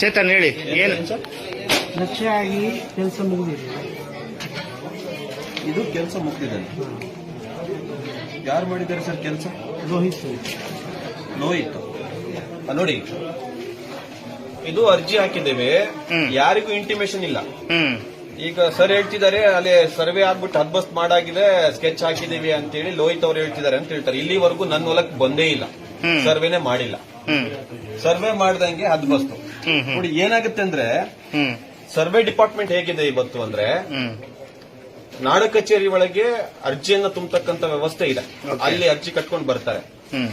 ಚೇತನ್ ಹೇಳಿ ಏನು? ಲಕ್ಷ ಆಗಿ ಕೆಲಸ ಮುಗಿದಿದೆ. ಇದು ಕೆಲಸ ಮುಗ್ದಿದೆ ಯಾರು ಮಾಡಿದ್ದಾರೆ ಸರ್ ಕೆಲಸ? ಲೋಹಿತ್ ಲೋಹಿತ್ ನೋಡಿ. ಇದು ಅರ್ಜಿ ಹಾಕಿದ್ದೇವೆ. ಯಾರಿಗೂ ಇಂಟಿಮೇಷನ್ ಇಲ್ಲ. ಈಗ ಸರ್ ಹೇಳ್ತಿದ್ದಾರೆ ಅಲ್ಲಿ ಸರ್ವೆ ಆಗ್ಬಿಟ್ಟು ಹದ್ಬಸ್ತ್ ಮಾಡಾಗಿದೆ ಸ್ಕೆಚ್ ಹಾಕಿದೀವಿ ಅಂತೇಳಿ ಲೋಹಿತ್ ಅವ್ರು ಹೇಳ್ತಿದ್ದಾರೆ ಅಂತ ಹೇಳ್ತಾರೆ. ಇಲ್ಲಿವರೆಗೂ ನನ್ನ ಹೊಲಕ್ಕೆ ಬಂದೇ ಇಲ್ಲ. ಸರ್ವೆನೇ ಮಾಡಿಲ್ಲ. ಸರ್ವೆ ಮಾಡ್ದಂಗೆ ಹ್ಮ್ ಹ್ಮ್. ನೋಡಿ ಏನಾಗುತ್ತೆ ಅಂದ್ರೆ ಸರ್ವೆ ಡಿಪಾರ್ಟ್ಮೆಂಟ್ ಹೇಗಿದೆ ಇವತ್ತು ಅಂದ್ರೆ ನಾಡ ಕಚೇರಿ ಒಳಗೆ ಅರ್ಜಿಯನ್ನ ತುಂಬತಕ್ಕಂತ ವ್ಯವಸ್ಥೆ ಇದೆ. ಅಲ್ಲಿ ಅರ್ಜಿ ಕಟ್ಕೊಂಡು ಬರ್ತಾರೆ.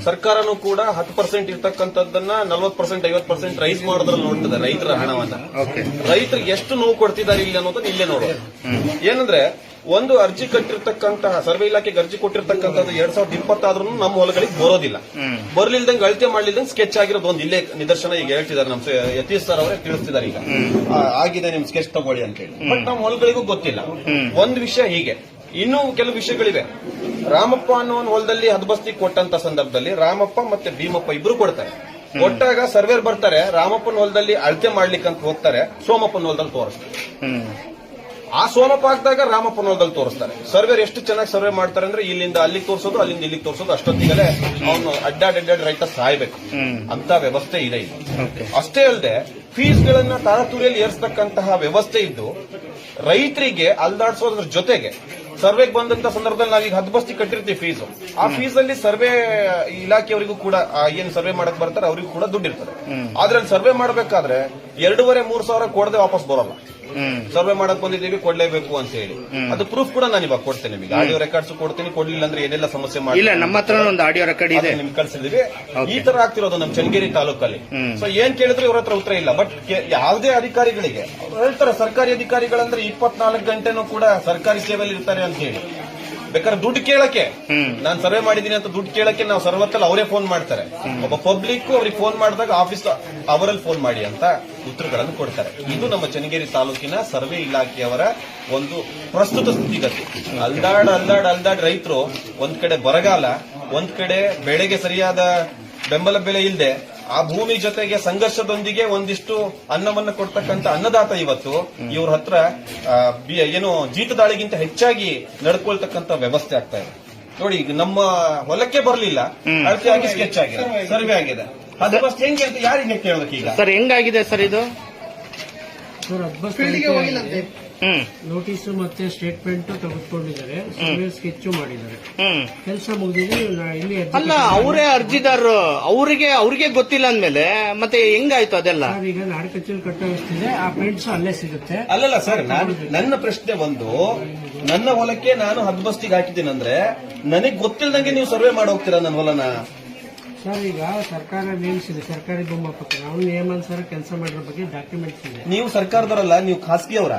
ಸರ್ಕಾರನು ಕೂಡ ಹತ್ತು ಪರ್ಸೆಂಟ್ ಇರ್ತಕ್ಕಂಥದ್ದನ್ನ ನಲ್ವತ್ ಪರ್ಸೆಂಟ್ ಐವತ್ ಪರ್ಸೆಂಟ್ ರೈಸ್ ಮಾಡೋದ್ರಲ್ಲಿ ನೋಡ್ತದೆ ರೈತರ ಹಣವನ್ನ. ರೈತರು ರೈತರಿಗೆ ಎಷ್ಟು ನೋವು ಕೊಡ್ತಿದ್ದಾರೆ ಇಲ್ಲಿ ಅನ್ನೋದನ್ನ ಇಲ್ಲೇ ನೋಡೋದು. ಏನಂದ್ರೆ ಒಂದು ಅರ್ಜಿ ಕಟ್ಟಿರ್ತಕ್ಕಂತಹ ಸರ್ವೆ ಇಲಾಖೆಗೆ ಅರ್ಜಿ ಕೊಟ್ಟಿರ್ತಕ್ಕಂಥದ್ದು ಎರಡ್ ಸಾವಿರದ ಇಪ್ಪತ್ತಾದ್ರೂ ನಮ್ಮ ಹೊಲಗಳಿಗೆ ಬರೋದಿಲ್ಲ. ಬರ್ಲಿಲ್ದಂಗೆ ಅಳತೆ ಮಾಡ್ಲಿಲ್ದಂಗೆ ಸ್ಕೆಚ್ ಆಗಿರೋದು ಒಂದು ಇಲ್ಲೇ ನಿದರ್ಶನ ಈಗ ಹೇಳ್ತಿದ್ದಾರೆ ನಮ್ಮ ಯತೀಶ್ ಸರ್ ಅವರೇ ತಿಳಿಸ್ತಿದ್ದಾರೆ ಈಗ. ಆಗಿದೆ ನಿಮ್ ಸ್ಕೆಚ್ ತಗೊಳ್ಳಿ ಅಂತ ಹೇಳಿ. ಬಟ್ ನಮ್ಮ ಹೊಲಗಳಿಗೂ ಗೊತ್ತಿಲ್ಲ. ಒಂದು ವಿಷಯ ಹೀಗೆ. ಇನ್ನೂ ಕೆಲವು ವಿಷಯಗಳಿವೆ. ರಾಮಪ್ಪ ಅನ್ನೋ ಒಂದು ಹೊಲದಲ್ಲಿ ಹದಬಸ್ತಿ ಕೊಟ್ಟಂತ ಸಂದರ್ಭದಲ್ಲಿ ರಾಮಪ್ಪ ಮತ್ತೆ ಭೀಮಪ್ಪ ಇಬ್ರು ಕೊಡ್ತಾರೆ. ಕೊಟ್ಟಾಗ ಸರ್ವೇರ್ ಬರ್ತಾರೆ. ರಾಮಪ್ಪನ ಹೊಲದಲ್ಲಿ ಅಳತೆ ಮಾಡ್ಲಿಕ್ಕೆ ಅಂತ ಹೋಗ್ತಾರೆ. ಸೋಮಪ್ಪನ ಹೊಲದಲ್ಲಿ ತೋರಿಸ್ತಾರೆ. ಆ ಸೋಮಪ್ಪ ಹಾಕಿದಾಗ ತೋರಿಸ್ತಾರೆ. ಸರ್ವೇರ್ ಎಷ್ಟು ಚೆನ್ನಾಗಿ ಸರ್ವೆ ಮಾಡ್ತಾರೆ ಅಂದ್ರೆ ಇಲ್ಲಿಂದ ಅಲ್ಲಿಗೆ ತೋರಿಸೋದು ಅಲ್ಲಿಂದ ಇಲ್ಲಿಗೆ ತೋರಿಸೋದು ಅಷ್ಟೊತ್ತಿಗೆ ಅವನು ಅಡ್ಡಾಡ್ ಅಡ್ಡಾಡ್ ರೈತ ಸಾಯ್ಬೇಕು. ಅಂತ ವ್ಯವಸ್ಥೆ ಇದೆ ಇಲ್ಲಿ. ಅಷ್ಟೇ ಅಲ್ಲದೆ ಫೀಸ್ ಗಳನ್ನ ತಾರತೂರಿಯಲ್ಲಿ ಏರಿಸತಕ್ಕಂತಹ ವ್ಯವಸ್ಥೆ ಇದ್ದು ರೈತರಿಗೆ ಅಲ್ದಾಡ್ಸೋದ್ರ ಜೊತೆಗೆ ಸರ್ವೆಗೆ ಬಂದಂತ ಸಂದರ್ಭದಲ್ಲಿ ನಾವೀಗ ಹದ್ಬಸ್ತಿ ಕಟ್ಟಿರ್ತೀವಿ ಫೀಸ್ ಆ ಫೀಸ್ ಅಲ್ಲಿ ಸರ್ವೆ ಇಲಾಖೆಯವರಿಗೂ ಕೂಡ ಆ ಏನ್ ಸರ್ವೆ ಮಾಡಕ್ ಬರ್ತಾರೆ ಅವರಿಗೂ ಕೂಡ ದುಡ್ಡು ಇರ್ತಾರೆ ಆದ್ರೆ ಅಲ್ಲಿ ಸರ್ವೆ ಮಾಡಬೇಕಾದ್ರೆ ಎರಡೂವರೆ ಮೂರ್ ಸಾವಿರ ಕೊಡದೆ ವಾಪಸ್ ಬರೋಲ್ಲ. ಸರ್ವೆ ಮಾಡಕ್ ಬಂದಿದ್ದೀವಿ ಕೊಡ್ಲೇಬೇಕು ಅಂತ ಹೇಳಿ. ಅದು ಪ್ರೂಫ್ ಕೂಡ ನಾನು ಇವಾಗ ಕೊಡ್ತೇನೆ ನಿಮಗೆ. ಆಡಿಯೋ ರೆಕಾರ್ಡ್ಸ್ ಕೊಡ್ತೀನಿ ಕೊಡ್ಲಿಲ್ಲ ಅಂದ್ರೆ ಏನೆಲ್ಲ ಸಮಸ್ಯೆ ಮಾಡಿ ಇಲ್ಲ ನಮ್ಮ ಹತ್ರ ಒಂದು ಆಡಿಯೋ ರೆಕಾರ್ಡ್ ಇದೆ. ನಿಮ್ಗೆ ಕಳ್ಸಿದೀವಿ ಈ ತರ ಆಗ್ತಿರೋದು ನಮ್ಮ ಚನ್ನಗಿರಿ ತಾಲೂಕಲ್ಲಿ. ಸೊ ಏನ್ ಕೇಳಿದ್ರು ಇವ್ರ ಹತ್ರ ಉತ್ತರ ಇಲ್ಲ. ಬಟ್ ಯಾವುದೇ ಅಧಿಕಾರಿಗಳಿಗೆ ಹೇಳ್ತಾರೆ ಸರ್ಕಾರಿ ಅಧಿಕಾರಿಗಳಂದ್ರೆ ಇಪ್ಪತ್ನಾಲ್ಕು ಗಂಟೆನೂ ಕೂಡ ಸರ್ಕಾರಿ ಸೇವೆಯಲ್ಲಿ ಇರ್ತಾರೆ ಅಂತ ಹೇಳಿ. ಬೇಕಾದ್ರೆ ದುಡ್ಡು ಕೇಳಕ್ಕೆ. ನಾನು ಸರ್ವೆ ಮಾಡಿದೀನಿ ಅಂತ ದುಡ್ಡು ಕೇಳಕ್ಕೆ ನಾವು ಸರ್ವತ್ತಲ್ಲಿ ಅವರೇ ಫೋನ್ ಮಾಡ್ತಾರೆ. ಒಬ್ಬ ಪಬ್ಲಿಕ್ ಅವ್ರಿಗೆ ಫೋನ್ ಮಾಡಿದಾಗ ಆಫೀಸ್ ಅವರಲ್ಲಿ ಫೋನ್ ಮಾಡಿ ಅಂತ ಉತ್ತರಗಳನ್ನು ಕೊಡ್ತಾರೆ. ಇದು ನಮ್ಮ ಚನ್ನಗಿರಿ ತಾಲೂಕಿನ ಸರ್ವೆ ಇಲಾಖೆಯವರ ಒಂದು ಪ್ರಸ್ತುತ ಸ್ಥಿತಿಗತಿ. ಅಲ್ದಾಡ್ ಅಲ್ದಾಡ್ ಅಲ್ದಾಡ್ ರೈತರು ಒಂದ್ ಕಡೆ ಬರಗಾಲ ಒಂದ್ ಕಡೆ ಬೆಳೆಗೆ ಸರಿಯಾದ ಬೆಂಬಲ ಬೆಲೆ ಇಲ್ಲದೆ ಆ ಭೂಮಿ ಜೊತೆಗೆ ಸಂಘರ್ಷದೊಂದಿಗೆ ಒಂದಿಷ್ಟು ಅನ್ನವನ್ನು ಕೊಡ್ತಕ್ಕಂತ ಅನ್ನದಾತ ಇವತ್ತು. ಇವ್ರ ಹತ್ರ ಆ, ಬಿ- ಏನು ಜೀತದಾಳಿಗಿಂತ ಹೆಚ್ಚಾಗಿ ನಡ್ಕೊಳ್ತಕ್ಕಂತ ವ್ಯವಸ್ಥೆ ಆಗ್ತಾ ಇದೆ. ನೋಡಿ ಈಗ ನಮ್ಮ ಹೊಲಕ್ಕೆ ಬರಲಿಲ್ಲ. ಅಳತೆ ಆಗಿ ಸ್ಕೆಚ್ ಆಗಿದೆ. ಸರ್ವೆ ಆಗಿದೆ. ಅದು ಫಸ್ಟ್ ಹೆಂಗೆ ಅಂತ ಯಾರಿಗೆ ಕೇಳಬೇಕು ಈಗ ಸರ್ ಹೆಂಗಾಗಿದೆ ಸರ್ ಇದು? ನೋಟಿಸ್ ಮತ್ತೆ ಸ್ಟೇಟ್ಮೆಂಟ್ ತೆಗೆದುಕೊಂಡಿದ್ದಾರೆ. ಸರ್ವೆ ಸ್ಕೆಚ್ ಮಾಡಿದ್ದಾರೆ. ಕೆಲಸ ಮುಗಿದಿದೆ ಇಲ್ಲಿ ಅಲ್ಲ ಅವರೇ ಅರ್ಜಿದಾರರು ಅವರಿಗೆ ಅವ್ರಿಗೆ ಗೊತ್ತಿಲ್ಲ ಅಂದ್ಮೇಲೆ ಮತ್ತೆ ಹೆಂಗಾಯ್ತು ಅದೆಲ್ಲ? ಸರ್ ಈಗ ನಾಡ ಕಚೇರಿ ಕಟ್ಟೋಷ್ಟಿದೆ ಆ ಪ್ರಿಂಟ್ಸ್ ಅಲ್ಲೇ ಸಿಗುತ್ತೆ. ಅಲ್ಲಲ್ಲ ಸರ್ ನಾನ್- ನನ್ನ ಪ್ರಶ್ನೆ ಒಂದು ನನ್ನ ಹೊಲಕ್ಕೆ ನಾನು ಹದ್ಬಸ್ತಿಗೆ ಹಾಕಿದ್ದೀನಂದ್ರೆ ನನಗೆ ಗೊತ್ತಿಲ್ಲದಂಗೆ ನೀವು ಸರ್ವೆ ಮಾಡಿ ಹೋಗ್ತೀರಾ ನನ್ನ ಹೊಲನ? ಸರ್ ಈಗ ಸರ್ಕಾರ ನೇಮಿಸಿದೆ ಸರ್ಕಾರಿ ಭೂಮಿ ಪತ್ರ. ಅವ್ನು ನಿಯಮಾನುಸಾರ ಕೆಲಸ ಮಾಡಿರೋ ಬಗ್ಗೆ ಡಾಕ್ಯುಮೆಂಟ್ಸ್ ಇದೆ. ನೀವು ಸರ್ಕಾರದವರಲ್ಲ ನೀವು ಖಾಸಗಿಯವರ?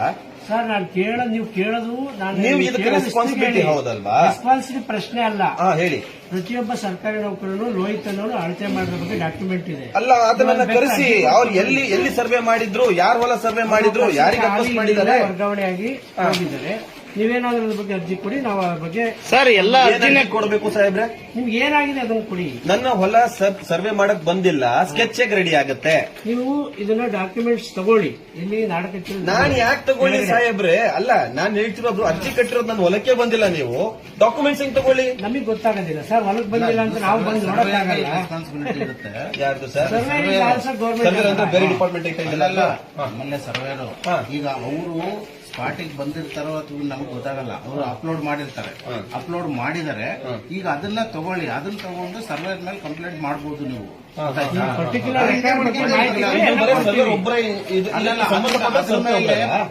ಸರ್ ನಾನು ಕೇಳ ನೀವು ಕೇಳೋದು ನಾನು ನೀವು ಇದಕ್ಕೆ responsibility ಹೌದಲ್ವಾ? ರೆಸ್ಪಾನ್ಸಿಬಿಲಿಟಿ ಪ್ರಶ್ನೆ ಅಲ್ಲ. ಹಾ ಹೇಳಿ. ಪ್ರತಿಯೊಬ್ಬ ಸರ್ಕಾರಿ ನೌಕರನು ಲೋಹಿತ್ ಅನ್ನೋರು ಅಳತೆ ಮಾಡಿದ ಬಗ್ಗೆ ಡಾಕ್ಯುಮೆಂಟ್ ಇದೆ. ಅಲ್ಲ ಅದನ್ನ ಕರೆಸಿ. ಅವ್ರು ಎಲ್ಲಿ ಎಲ್ಲಿ ಸರ್ವೆ ಮಾಡಿದ್ರು ಯಾರ ಹೊಲ ಸರ್ವೆ ಮಾಡಿದ್ರು ಯಾರಿಗೆ ಮಾಡಿದ್ದಾರೆ? ವರ್ಗಾವಣೆ ಆಗಿ ಹೋಗಿದ್ದಾರೆ. ನೀವೇನಾದ್ರೂ ಅದ್ರ ಬಗ್ಗೆ ಅರ್ಜಿ ಕೊಡಿ ನಾವು ಅದ್ರ ಬಗ್ಗೆ ಸರ್ ಎಲ್ಲ ಅರ್ಜಿನೇ ಕೊಡಬೇಕು ಸಾಹೇಬ್ರೆ. ನಿಮ್ಗೆ ಏನಾಗಿದೆ ಅದನ್ನ ಕೊಡಿ. ನನ್ನ ಹೊಲ ಸರ್ವೆ ಮಾಡಕ್ ಬಂದಿಲ್ಲ ಸ್ಕೆಚ್ ರೆಡಿ ಆಗುತ್ತೆ. ನೀವು ಇದನ್ನ ಡಾಕ್ಯುಮೆಂಟ್ಸ್ ತಗೊಳ್ಳಿ. ಇಲ್ಲಿ ನಾಡಕಟ್ಟಿ ನಾನ್ ಯಾಕೆ ತಗೊಳ್ಳಿ ಸಾಹೇಬ್ರೆ? ಅಲ್ಲ ನಾನ್ ಹೇಳ್ತಿರೋದು ಅರ್ಜಿ ಕಟ್ಟಿರೋದು ನನ್ನ ಹೊಲಕ್ಕೆ ಬಂದಿಲ್ಲ ನೀವು. ಡಾಕ್ಯುಮೆಂಟ್ಸ್ ಹೆಂಗ್ ತಗೊಳ್ಳಿ? ನಮಗೆ ಗೊತ್ತಾಗೋದಿಲ್ಲ. ಸರ್ ಹೊಲಕ್ ಬಂದಿಲ್ಲ ಅಂತ ನಾವು ಬಂದು ನೋಡಕ್ಕಾಗಲ್ಲ. ಯಾರ್ದು ಸರ್? ಸರ್ವೆ ಗೌರ್ಮೆಂಟ್ ಬೇರೆ ಡಿಪಾರ್ಟ್ಮೆಂಟ್ ಮೊನ್ನೆ ಸರ್ವೇರು. ಈಗ ಅವರು ಸ್ಪಾಟಿಗೆ ಬಂದಿರ್ತಾರೋ ಅಥವಾ ನಮ್ಗೆ ಗೊತ್ತಾಗಲ್ಲ ಅವರು ಅಪ್ಲೋಡ್ ಮಾಡಿರ್ತಾರೆ. ಅಪ್ಲೋಡ್ ಮಾಡಿದರೆ ಈಗ ಅದನ್ನ ತಗೊಳ್ಳಿ ಅದನ್ನ ತಗೊಂಡು ಸರ್ವೇರ್ ಮೇಲೆ ಕಂಪ್ಲೇಂಟ್ ಮಾಡಬಹುದು ನೀವು.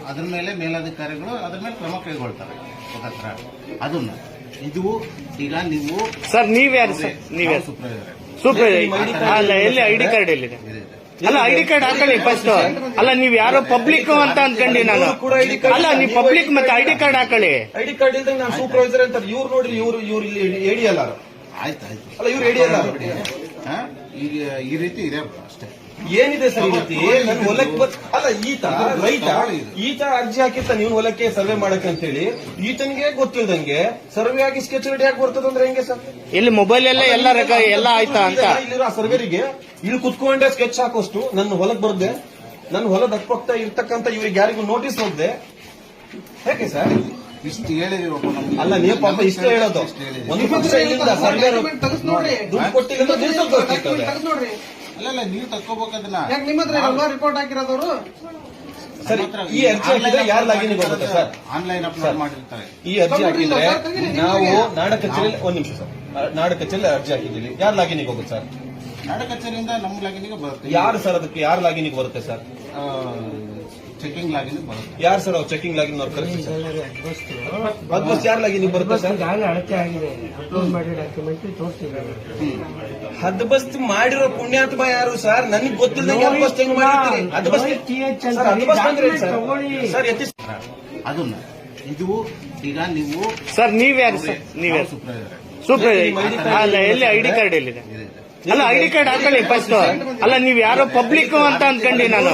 ಅದ್ರ ಮೇಲೆ ಮೇಲಾಧಿಕಾರಿಗಳು ಅದ್ರ ಮೇಲೆ ಕ್ರಮ ಕೈಗೊಳ್ತಾರೆ. ಅದನ್ನ. ಇದು ಈಗ ನೀವು ಸರ್ ನೀವ್ಯಾರು ಸರ್ ನೀವ್ಯಾರು? ಸೂಪರ್ವೈಸರ್ ಸೂಪರ್ ಅಲ್ಲ ಎಲ್ಲಿ ಐಡಿ ಕಾರ್ಡ್ ಎಲ್ಲಿದೆ? ಅಲ್ಲ ಐಡಿ ಕಾರ್ಡ್ ಹಾಕೊಳ್ಳಿ ಫಸ್ಟ್ ಅಲ್ಲ ನೀವ್ ಯಾರೋ ಪಬ್ಲಿಕ್ ಅಂತ ಅನ್ಕೊಂಡಿ ನಾನು. ಅಲ್ಲ ನೀವು ಪಬ್ಲಿಕ್ ಮತ್ತೆ ಐಡಿ ಕಾರ್ಡ್ ಹಾಕೊಳ್ಳಿ. ಐಡಿ ಕಾರ್ಡ್ ಇಲ್ದಂಗೆ ನಾನು ಸೂಪರ್ವೈಸರ್ ಅಂತ ಇವ್ರು ನೋಡ್ರಿ ಇವ್ರು ಇವ್ರು ಇಲ್ಲಿ ಎಡಿ ಅಲ್ಲ ಆಯ್ತಾಯ್ತು ಆಯ್ತು ಅಲ್ಲ ಇವ್ರು ಎಡಿ ಅಲ್ಲ ಹಾ? ಈ ರೀತಿ ಇದೆ ಅಷ್ಟೇ. ಏನಿದೆ ಸರ್ ಈ ರೀತಿ? ನನ್ ಹೊಲಕ್ಕೆ ಬತ್ ಅಲ್ಲ ಈತ ರೈತ ಈತ ಅರ್ಜಿ ಹಾಕಿರ್ತಾನೆ ನೀವು ಹೊಲಕ್ಕೆ ಸರ್ವೆ ಮಾಡಕ್ಕೆ ಅಂತ ಹೇಳಿ ಈತನಿಗೆ ಗೊತ್ತಿಲ್ದಂಗೆ ಸರ್ವೆ ಆಗಿ ಸ್ಕೆಚ್ ರೆಡಿ ಆಗಿ ಬರ್ತದ ಅಂದ್ರೆ ಹೆಂಗೆ ಸರ್? ಇಲ್ಲಿ ಮೊಬೈಲ್ ಎಲ್ಲ ಎಲ್ಲ ರೆಕ ಎಲ್ಲ ಆಯ್ತಾ ಅಂತ? ಇಲ್ಲಿರೋ ಆ ಸರ್ವೇರಿಗೆ ಇಲ್ಲಿ ಕುತ್ಕೊಂಡೆ ಸ್ಕೆಚ್ ಹಾಕೋಷ್ಟು ನನ್ನ ಹೊಲಕ್ ಬರ್ದೆ ನನ್ನ ಹೊಲದ ಅಕ್ಕಪಕ್ಕ ಇರ್ತಕ್ಕಂತ ಇವ್ರಿಗೆ ಯಾರಿಗೂ ನೋಟಿಸ್ ಹೋಗ್ದೆ. ಹೇಗೆ ಸರ್? ಇಷ್ಟು ಹೇಳಿದೀವಪ್ಪ ನಮ್ಗೆ. ಅಲ್ಲ ನೀವು ಪಾಪ ಇಷ್ಟ ಹೇಳೋದು. ಇಷ್ಟು ಹೇಳಿದೀವಿ. ಒಂದು ಪಕ್ಷ ಇಲ್ಲಿಂದ ಸರ್ವೆ ದುಡ್ಡು ಕೊಟ್ಟಿಲ್ಲ ಅಂದ್ರೆ ನಿಲ್ಸೋದು ಗೊತ್ತಿರ್ತದೆ. ನೋಡ್ರಿ ಇಲ್ಲ ನೀವು ತಕ್ಕೋಬೇಕದನ್ನ. ಯಾಕೆ ನಿಮ್ಮ ಹತ್ರ ಎಲ್ಲ ರಿಪೋರ್ಟ್ ಹಾಕಿರೋದವರು? ಸರ್ ಈ ಅರ್ಜಿ ಹಾಕಿದ್ರೆ ಯಾರು ಲಾಗಿನ್ ಬರುತ್ತೆ ಸರ್? ಆನ್ಲೈನ್ ಅಪ್ಲೋಡ್ ಮಾಡಿರ್ತಾರೆ. ಈ ಅರ್ಜಿ ಹಾಕಿದ್ರೆ ನಾವು ನಾಡ ಕಚೇರಿ ಒಂದ್ ನಿಮಿಷ ಸರ್. ನಾಡ ಕಚೇರಿ ಅರ್ಜಿ ಹಾಕಿದ್ದೀವಿ. ಯಾರು ಲಾಗಿನ್ ಹೋಗುತ್ತೆ ಸರ್? ನಾಡ ಕಚೇರಿಯಿಂದ ನಮ್ಮ ಲಾಗಿನ್ಗೆ ಬರುತ್ತೆ. ಯಾರು ಸರ್ ಅದಕ್ಕೆ? ಯಾರು ಲಾಗಿನ್ ಬರುತ್ತೆ ಸರ್? ಚೆಕಿಂಗ್ ಲಾಗಿನ್ ಬರುತ್ತೆ. ಯಾರು ಸರ್ ಅವ್ರು ಚೆಕಿಂಗ್ ಲಾಗಿನ್ ಅವ್ರು ಯಾರು ಲಾಗಿನಿಗೆ ಬರುತ್ತೆ ಸರ್? ಅಳತೆ ಆಗಿದೆ. ಅಪ್ಲೋಡ್ ಮಾಡಿ ಡಾಕ್ಯುಮೆಂಟ್ ತೋರಿಸ್ತಿದ್ದಾರೆ. ಹದ್ ಬಸ್ತ್ ಮಾಡಿರೋ ಪುಣ್ಯಾತ್ಮ ಯಾರು ಸರ್? ನನಗೆ ಗೊತ್ತಿಲ್ಲ ಹೆಂಗ್ ಮಾಡಿರ್ತೀರಿ? ಅಂದ್ರೆ ಸರ್. ಎತ್ತಿ ಅದನ್ನ ಇದು ಈಗ ನೀವು ಸರ್ ನೀವ್ಯಾರು ಸರ್? ನೀವ್ಯಾರು? ಸೂಪರ್ ಅಲ್ಲ ಎಲ್ಲಿ ಐಡಿ ಕಾರ್ಡ್ ಎಲ್ಲಿದೆ? ಅಲ್ಲ ಡಿ ಕಾರ್ಡ್ ಹಾಕೊಳ್ಳಿ ಫಸ್ಟ್ ಅಲ್ಲ ನೀವ್ ಯಾರೋ ಪಬ್ಲಿಕ್ ಅಂತ ಅನ್ಕೊಂಡಿ ನಾನು.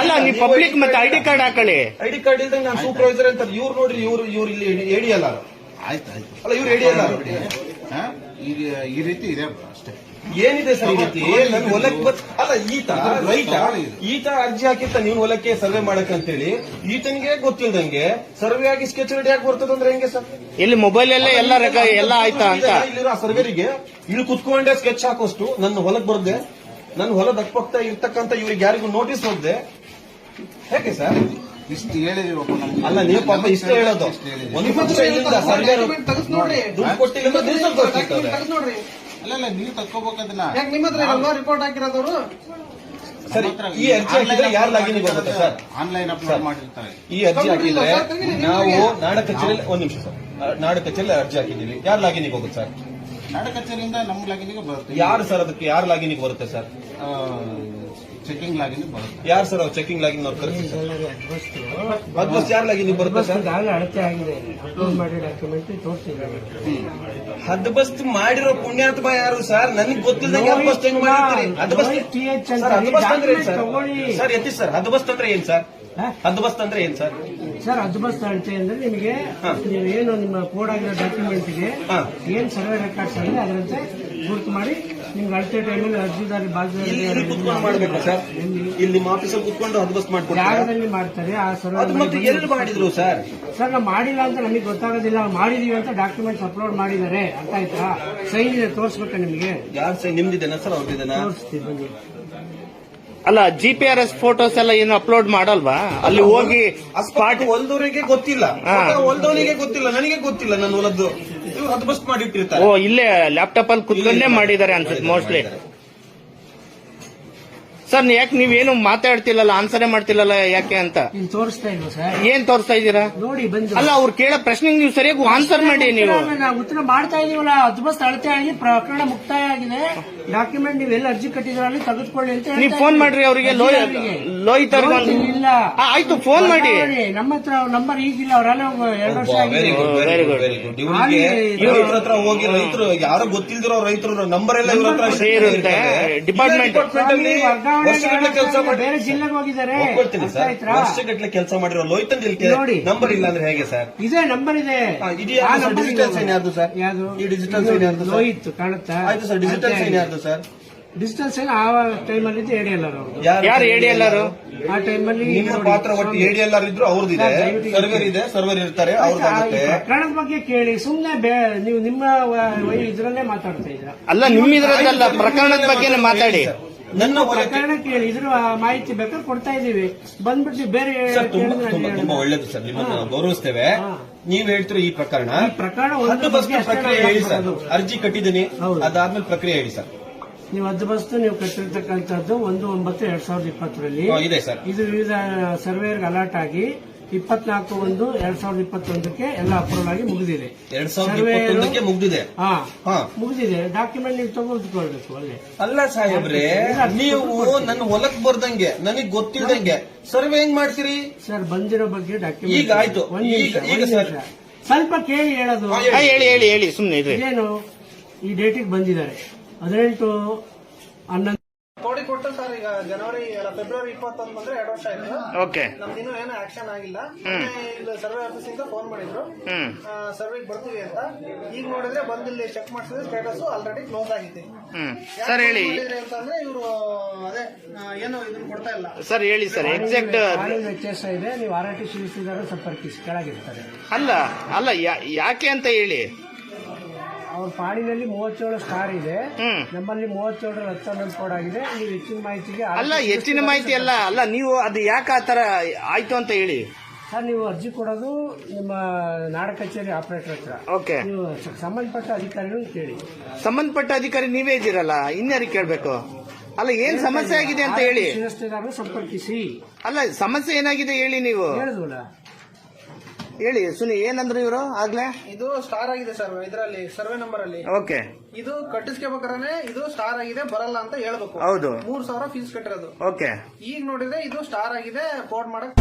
ಅಲ್ಲ ನೀವ್ ಪಬ್ಲಿಕ್ ಮತ್ತೆ ಐಡಿ ಕಾರ್ಡ್ ಹಾಕೊಳ್ಳಿ. ಐಡಿ ಕಾರ್ಡ್ ಇಲ್ದಂಗೆ ನಾನು ಸೂಪರ್ವೈಸರ್ ಅಂತ ಇವ್ರು ನೋಡ್ರಿ ಇವ್ರು ಇವ್ರು ಇಲ್ಲಿ ಎಡಿ ಅಲ್ಲ ಆಯ್ತು ಆಯ್ತು. ಅಲ್ಲ ಇವ್ರು ಎಡಿ ಅಲ್ಲ ಹಾ? ಈ ರೀತಿ ಇದೆ ಅಷ್ಟೇ. ಏನಿದೆ ಸರ್ ಈ ರೀತಿ? ನನ್ ಹೊಲಕ್ಕೆ ಬತ್ ಅಲ್ಲ ಈತ ರೈತ ಈತ ಅರ್ಜಿ ಹಾಕಿರ್ತ ನೀವು ಹೊಲಕ್ಕೆ ಸರ್ವೆ ಮಾಡಕ್ಕಂತೇಳಿ ಅಂತ ಹೇಳಿ ಈತನಿಗೆ ಗೊತ್ತಿಲ್ದಂಗೆ ಸರ್ವೆ ಆಗಿ ಸ್ಕೆಚ್ ರೆಡಿ ಆಗಿ ಬರ್ತದ ಅಂದ್ರೆ ಹೆಂಗೆ ಸರ್? ಇಲ್ಲಿ ಮೊಬೈಲ್ ಅಲ್ಲೇ ಎಲ್ಲ ರೆಕ ಎಲ್ಲ ಆಯ್ತಾ ಅಂತ? ಇಲ್ಲಿರೋ ಸರ್ವೆರಿಗೆ ಸರ್ವೇರಿಗೆ ಇಲ್ಲಿ ಕುತ್ಕೊಂಡೆ ಸ್ಕೆಚ್ ಹಾಕೋಷ್ಟು ನನ್ನ ಹೊಲಕ್ ಬರ್ದೆ ನನ್ನ ಹೊಲದ ಅಕ್ಕಪಕ್ಕ ಇರ್ತಕ್ಕಂತ ಇವ್ರಿಗೆ ಯಾರಿಗೂ ನೋಟಿಸ್ ಹೋಗ್ದೆ. ಹೇಗೆ ಸರ್? ಇಷ್ಟು ಹೇಳಿದ್ರಿ ನಮ್ಗೆ. ಅಲ್ಲ ನೀವು ಪಾಪ ಇಷ್ಟ ಹೇಳೋದು. ಇಷ್ಟು ಹೇಳಿದೀವಿ. ಒಂದು ಪಕ್ಷ ಇಲ್ಲಿಂದ ಸರ್ವೆ ತೆಗೆಸ್ ನೋಡ್ರಿ ದುಡ್ಡು ಕೊಟ್ಟಿಲ್ಲ ಅಂದ್ರೆ ನಿಲ್ಸೋದು ಗೊತ್ತಿರ್ತದೆ. ಅಲ್ಲಲ್ಲ ನೀವು ತಕ್ಕೋಬೇಕದನ್ನ ಯಾಕೆ ನಿಮ್ಮ ಹತ್ರ ಇರಲ್ವಾ ರಿಪೋರ್ಟ್ ಹಾಕಿರೋದವರು? ಸರಿ ಈ ಅರ್ಜಿ ಹಾಕಿದ್ರೆ ಯಾರು ಲಾಗಿನಿಗೆ ಹೋಗುತ್ತೆ ಸರ್? ಆನ್ಲೈನ್ ಅಪ್ಲೋಡ್ ಮಾಡಿರ್ತಾರೆ. ಈ ಅರ್ಜಿ ಹಾಕಿದ್ರೆ ನಾವು ನಾಡ ಕಚೇರಿ ಒಂದ್ ನಿಮಿಷ ಸರ್. ನಾಡ ಕಚೇರಿ ಅರ್ಜಿ ಹಾಕಿದ್ದೀವಿ. ಯಾರು ಲಾಗಿನಿಗೆ ಹೋಗುತ್ತೆ ಸರ್? ನಾಡ ಕಚೇರಿಯಿಂದ ನಮ್ಮ ಲಾಗಿನಿಗೆ ಬರುತ್ತೆ. ಯಾರು ಸರ್ ಅದಕ್ಕೆ? ಯಾರು ಲಾಗಿನಿಗೆ ಬರುತ್ತೆ ಸರ್? ಚೆಕಿಂಗ್ ಲಾಗಿನ್ ಬರುತ್ತೆ. ಯಾರು ಸರ್ ಅವ್ರು ಚೆಕಿಂಗ್ ಲಾಗಿನ್ ಅವ್ರು ಯಾರು ಲಾಗಿನಿಗೆ ಬರುತ್ತೆ ಸರ್ ಅಳತೆ ಆಗಿದೆ ಅಪ್ಲೋಡ್ ಮಾಡಿ ಡಾಕ್ಯುಮೆಂಟ್ ತೋರಿಸ್ತಿದ್ದಾರೆ ಹದ್ ಬಸ್ತ್ ಮಾಡಿರೋ ಪುಣ್ಯಾತ್ಮ ಯಾರು ಸರ್? ನನಗೆ ಗೊತ್ತಿಲ್ಲ ಹದ್ ಬಸ್ತ್ ಹೆಂಗ್ ಮಾಡಿರ್ತೀರಿ? ಅಂತ ಸರ್ ಹದ್ ಅಂದ್ರೆ ಏನ್ ಸರ್. ಸರ್ ಎತ್ತಿ ಸರ್ ಹದ್ ಬಸ್ತ್ ಅಂದ್ರೆ ಏನ್ ಸರ್? ಹದ್ಬಸ್ತ್ ಹದ್ ಬಸ್ತ್ ಅಂದ್ರೆ ಏನ್ ಸರ್? ಸರ್ ಅದ್ಬಸ್ತ ಅಳತೆ ಅಂದ್ರೆ ನಿಮಗೆ ಏನು ನಿಮ್ಮ ಕೋಡ್ ಆಗಿರೋ ಡಾಕ್ಯುಮೆಂಟ್ಗೆ ಹಾ. ಏನ್ ಸರ್ವೆ ರೆಕಾರ್ಡ್ಸ್ ಅಂದ್ರೆ ಅದರಂತೆ ಗುರುತು ಮಾಡಿ ನಿಮ್ಗೆ ಅಳತೆ ಟೈಮಲ್ಲಿ ಅರ್ಜಿದಾರಿ ಮಾಡ್ಬೇಕು ಸರ್. ಇಲ್ಲಿ ನಿಮ್ಮ ಆಫೀಸಲ್ಲಿ ಕುತ್ಕೊಂಡು ಮಾಡ್ತಾರೆ ಆ ಸರ್ ಎಲ್ಲಿ ಮಾಡಿದ್ರು ಸರ್? ಸರ್ ನಾವು ಮಾಡಿಲ್ಲ ಅಂತ ನಮಗೆ ಗೊತ್ತಾಗೋದಿಲ್ಲ. ಮಾಡಿದೀವಿ ಅಂತ ಡಾಕ್ಯುಮೆಂಟ್ಸ್ ಅಪ್ಲೋಡ್ ಮಾಡಿದ್ದಾರೆ. ಅಂತ ಆಯ್ತಾ? ಸೈನ್ ಇದೆ ತೋರಿಸ್ಬೇಕಾ ನಿಮಗೆ. ಯಾರು ಸೈನ್? ಸರ್ ಅವ್ರದಿದೇನಾ ತೋರಿಸ್ತೀವಿ ಬನ್ನಿ. ಅಲ್ಲ G P R S photos ಎಲ್ಲ ಏನು ಅಪ್ಲೋಡ್ ಮಾಡಲ್ವಾ? ಅಲ್ಲಿ ಹೋಗಿ ಸ್ಪಾಟ್ ಹೊಲ್ದವರಿಗೆ ಗೊತ್ತಿಲ್ಲ. ಒಂದೂರಿಗೆ ಹೊಲ್ದವನಿಗೆ ಗೊತ್ತಿಲ್ಲ. ನನಗೆ ಗೊತ್ತಿಲ್ಲ ನನ್ನ ಹೊಲದ್ದು. ಮಾಡಿಟ್ಟಿರ್ತಾರೆ. ಓ ಇಲ್ಲೇ ಲ್ಯಾಪ್ಟಾಪ್ ಅಲ್ಲಿ ಕುತ್ಕೊಂಡೇ ಮಾಡಿದ್ದಾರೆ ಅನ್ಸುತ್ತೆ ಮೋಸ್ಟ್ಲಿ ಸರ್ ಯಾಕೆ ನೀವೇನು ಮಾತಾಡ್ತಿಲ್ಲಲ್ಲ ಆನ್ಸರೇ ಮಾಡ್ತಿಲ್ಲಲ್ಲ ಯಾಕೆ ಅಂತ ಇಲ್ಲಿ ತೋರಿಸ್ತಾ ಇಲ್ವಾ ಸರ್ ಏನ್ ತೋರಿಸ್ತಾ ಇದ್ದೀರಾ ನೋಡಿ ಬಂದು ಅಲ್ಲ ಅವ್ರು ಕೇಳೋ ಪ್ರಶ್ನೆಗೆ ನೀವು ಸರಿಯಾಗಿ ಆನ್ಸರ್ ಮಾಡಿ ನೀವು ಉತ್ತರ ನಾವು ಉತ್ತರ ಮಾಡ್ತಾ ಇದೀವಲ್ಲ ಅದ್ಭುತ ಅಳತೆ ಆಗಿ ಪ್ರಕರಣ ಮುಕ್ತಾಯ ಆಗಿದೆ ಡಾಕ್ಯುಮೆಂಟ್ ನೀವು ಎಲ್ಲಿ ಅರ್ಜಿ ಕಟ್ಟಿದ್ರೆ ಅಲ್ಲಿ ತೆಗೆದುಕೊಳ್ಳಿ ಅಂತ ನೀವು ಫೋನ್. ಮಾಡ್ರಿ ಅವರಿಗೆ. ಲೋಹಿತ್ ಅವ್ರಿಗೆ ಒಂದು ಇಲ್ಲ ಆಯ್ತು ಫೋನ್ ಮಾಡಿ. ನಮ್ಮ ಹತ್ರ ನಂಬರ್ ಈಗಿಲ್ಲ ಅವರೆಲ್ಲ ಎರಡು ವರ್ಷ ವೆರಿ ಆಗಿದೆ good Very very good very good ಇವರಿಗೆ ಅಲ್ಲಿ ರೈತರ ಹತ್ರ ಹೋಗಿ ರೈತರು ಯಾರೋ ಗೊತ್ತಿಲ್ದಿರೋ ರೈತರು ನಂಬರ್ ಎಲ್ಲ ಇವ್ರ ಹತ್ರ ಸೇರುತ್ತೆ. ಡಿಪಾರ್ಟ್ಮೆಂಟ್. ಡಿಪಾರ್ಟ್ಮೆಂಟ್ ಅಲ್ಲಿ ವರ್ಗಾವಣೆ ವರ್ಷಗಟ್ಟಲೆ ಕೆಲಸ ಮಾಡಿ. ಬೇರೆ ಜಿಲ್ಲೆಗೆ ಹೋಗಿದ್ದಾರೆ. ಸರ್. ವರ್ಷಗಟ್ಟಲೆ ಕೆಲಸ ಮಾಡಿರೋ ಲೋಹಿತನ್ ನೋಡಿ. ನಂಬರ್ ಇಲ್ಲ ಅಂದ್ರೆ ಹೇಗೆ ಸರ್? ಇದೆ ನಂಬರ್ ಇದೆ. ಡಿಜಿಟಲ್ ಸೈನ್ ಯಾರ್ದು ಆ ಸರ್? ಯಾವುದು ಈ ಡಿಜಿಟಲ್ ಸೈನ್ ಯಾರ್ದು ಸರ್? ಲೋಹಿತ್ ಕಾಣುತ್ತಾ? ಆಯ್ತು ಸರ್ ಡಿಜಿಟಲ್ ಸೈನ್ ಯಾರ್ದು ಸರ್? ಡಿಜಿಟಲ್ ಸೈನ್ ಆ ಟೈಮಲ್ಲಿ ಎಡಿಎಲ್ ಎಲ್ಲಾರು ಯಾರು ಹೇಳಿ ಎಲ್ಲಾರು ಆ ಟೈಮಲ್ಲಿ ನಿಮ್ಮ ಪಾತ್ರ ಒಟ್ಟು ಎಡಿ ಎಲ್ಲಾರು ಇದ್ರು ಅವ್ರದ್ದಿದೆ ಸರ್, ಸರ್ವರ್ ಇದೆ ಸರ್ವರ್ ಇರ್ತಾರೆ ಪ್ರಕರಣದ ಬಗ್ಗೆ ಕೇಳಿ ಸುಮ್ಮನೆ ನೀವು ನಿಮ್ಮ ವ- ವೈ- ಇದ್ರಲ್ಲೇ ಮಾತಾಡ್ತಾ ಇದ್ರ ಅಲ್ಲ ಇದ್ರಲ್ಲ ಪ್ರಕರಣದ ಬಗ್ಗೆನೇ ಮಾತಾಡಿ. ನನ್ನ ಪ್ರಕರಣ ಕೇಳಿ ಇದ್ರ ಮಾಹಿತಿ ಬೇಕಾದ್ರೆ ಕೊಡ್ತಾ ಇದೀವಿ ಬಂದ್ಬಿಟ್ಟು ಬೇರೆ ಸರ್ ತುಂಬಾ ಕೇಳಿದ್ರೆ ತುಂಬಾ ತುಂಬಾ ಒಳ್ಳೇದು ಸರ್ ನಿಮ್ಮನ್ನು ನಾವು ಗೌರವಿಸ್ತೇವೆ. ನೀವ್ ಹೇಳ್ತಿರೋ ಈ ಪ್ರಕರಣ ಪ್ರಕರಣ ಒಂದು ಪ್ರಕ್ರಿಯೆ ಹೇಳಿ ಸರ್. ಅರ್ಜಿ ಕಟ್ಟಿದ್ದೀನಿ. ಅದಾದ್ಮೇಲೆ ಪ್ರಕ್ರಿಯೆ ಹೇಳಿ ಸರ್. ನೀವು ಹದ್ದು ಬಸ್ತು ನೀವು ಕಟ್ಟಿರ್ತಕ್ಕಂಥದ್ದು ಒಂದು ಒಂಬತ್ತು ಎರಡ್ ಸಾವಿರದ ಇಪ್ಪತ್ತರಲ್ಲಿ. ಇದೆ ಸರ್. ಇದು ವಿವಿಧ ಸರ್ವೇರ್ಗೆ ಅಲರ್ಟ್ ಆಗಿ ಇಪ್ಪತ್ನಾಲ್ಕು ಒಂದು ಎರಡ್ ಸಾವಿರದ ಇಪ್ಪತ್ತೊಂದಕ್ಕೆ ಎಲ್ಲ ಅಪ್ರೂವಲ್ ಆಗಿ ಮುಗಿದಿದೆ. ಎರಡ್ ಸಾವಿರದ ಇಪ್ಪತ್ತೊಂದಕ್ಕೆ ಮುಗ್ದಿದೆ. ಹಾ. ಹಾ. ಮುಗಿದಿದೆ. ಡಾಕ್ಯುಮೆಂಟ್ ನೀವು ತಗೊಳ್ಕೊಳ್ಬೇಕು ಅಲ್ಲಿ ಅಲ್ಲ ಸಾಹೇಬ್ರೆ ನೀವು ನನ್ನ ಹೊಲಕ್ ಬರ್ದಂಗೆ ನನಗ್ ಗೊತ್ತಿದ್ದಂಗೆ ಸರ್ವೆ ಹೆಂಗ್ ಮಾಡ್ತೀರಿ? ಸರ್ ಬಂದಿರೋ ಬಗ್ಗೆ ಡಾಕ್ಯುಮೆಂಟ್ ಈಗ ಆಯ್ತು. ಒಂದ್ ನಿಮಿಷ ಈಗ- ಈಗ ಒಂದ್ ಸರ್. ನಿಮಿಷ. ಸ್ವಲ್ಪ ಕೇಳಿ ಹೇಳೋದು. ಹಾ, ಹೇಳಿ. ಹೇಳಿ ಹೇಳಿ ಸುಮ್ಮನೆ ಏನು ಇದೇನು ಈ ಡೇಟಿಗೆ ಬಂದಿದ್ದಾರೆ. ಹದಿನೆಂಟು ಹನ್ನೊಂದು ಜನವರಿ ಕೊಟ್ಟು ಸರ್ ಈಗ ಜನವರಿ ಅಲ್ಲ ಫೆಬ್ರವರಿ ಇಪ್ಪತ್ತೊಂದು ಬಂದ್ರೆ ಎರಡು ವರ್ಷ ಆಯ್ತು ಓಕೆ ನಮ್ದಿನ್ನೂ ಏನು ಆಕ್ಷನ್ ಆಗಿಲ್ಲ. ಇಲ್ಲಿ ಸರ್ವೆ ಆಫೀಸ್ ಇಂದ ಫೋನ್ ಮಾಡಿದ್ರು. ಸರ್ವೆಗೆ ಬರ್ತೀವಿ ಅಂತ. ಈಗ ನೋಡಿದ್ರೆ ಬಂದು ಇಲ್ಲಿ ಚೆಕ್ ಮಾಡಿಸಿದ್ರೆ ಸ್ಟೇಟಸ್ ಆಲ್ರೆಡಿ ಕ್ಲೋಸ್ ಆಗಿದೆ ಸರ್ ಹೇಳಿ. ಅಂತಂದ್ರೆ ಇವರು ಅದೇ ಏನು ಇದನ್ನ ಕೊಡ್ತಾ ಇಲ್ಲ. ಸರ್ ಹೇಳಿ ಸರ್ ಎಕ್ಸಾಕ್ಟ್ ವ್ಯತ್ಯಾಸ ಇದೆ ನೀವು ಆರ್ ಆರ್ ಟಿ ಸಿ ಸಂಪರ್ಕಿಸಿ ಕೆಳಗಿರ್ತಾರೆ. ಅಲ್ಲ ಅಲ್ಲ ಯಾ- ಯಾಕೆ ಅಂತ ಹೇಳಿ? ಅವ್ರ ಪಾಡಿನಲ್ಲಿ ಮೂವತ್ತೇಳು ಸ್ಟಾರ್ ಇದೆ. ಹ್ಮ್. ನಮ್ಮಲ್ಲಿ ಮೂವತ್ತೇಳರ ಹತ್ತೊಂದು ಕೋಡ್ ಆಗಿದೆ. ನೀವು ಹೆಚ್ಚಿನ ಮಾಹಿತಿಗೆ ಅಲ್ಲ ಹೆಚ್ಚಿನ ಮಾಹಿತಿ ಅಲ್ಲ. ಅಲ್ಲ ನೀವು ಅದು ಯಾಕೆ ಆ ತರ ಆಯ್ತು ಅಂತ ಹೇಳಿ. ಸರ್ ನೀವು ಅರ್ಜಿ ಕೊಡೋದು ನಿಮ್ಮ ನಾಡ ಕಚೇರಿ ಆಪರೇಟರ್ ಹತ್ರ. ಓಕೆ. ನೀವು ಸ- ಸಂಬಂಧಪಟ್ಟ ಅಧಿಕಾರಿಗಳು ಕೇಳಿ. ಸಂಬಂಧಪಟ್ಟ ಅಧಿಕಾರಿ ನೀವೇ ಇದ್ದೀರಲ್ಲ? ಇನ್ಯಾರಿಗೆ ಕೇಳಬೇಕು? ಅಲ್ಲ ಏನ್ ಸಮಸ್ಯೆ ಆಗಿದೆ ಅಂತ ಹೇಳಿ. ಶಿರಸ್ತೆದಾರರು ಸಂಪರ್ಕಿಸಿ. ಅಲ್ಲ ಸಮಸ್ಯೆ ಏನಾಗಿದೆ ಹೇಳಿ ನೀವು? ಹೇಳಿದ್ವಲ್ಲ ಹೇಳಿ ಸುನಿ ಏನಂದ್ರು ಇವರು ಆಗ್ಲೇ? ಇದು ಸ್ಟಾರ್ ಆಗಿದೆ ಸರ್ ಇದರಲ್ಲಿ ಸರ್ವೆ ನಂಬರ್ ಅಲ್ಲಿ. ಓಕೆ. ಇದು ಕಟ್ಟಿಸ್ಕೋಬೇಕಾದ್ರೆ ಇದು ಸ್ಟಾರ್ ಆಗಿದೆ ಬರಲ್ಲ ಅಂತ ಹೇಳ್ಬೇಕು. ಹೌದು. ಮೂರ್ ಸಾವಿರ ಫೀಸ್ ಕಟ್ಟಿರೋದು. ಓಕೆ. ಈಗ ನೋಡಿದ್ರೆ ಇದು ಸ್ಟಾರ್ ಆಗಿದೆ ಫೋನ್ ಮಾಡಕ್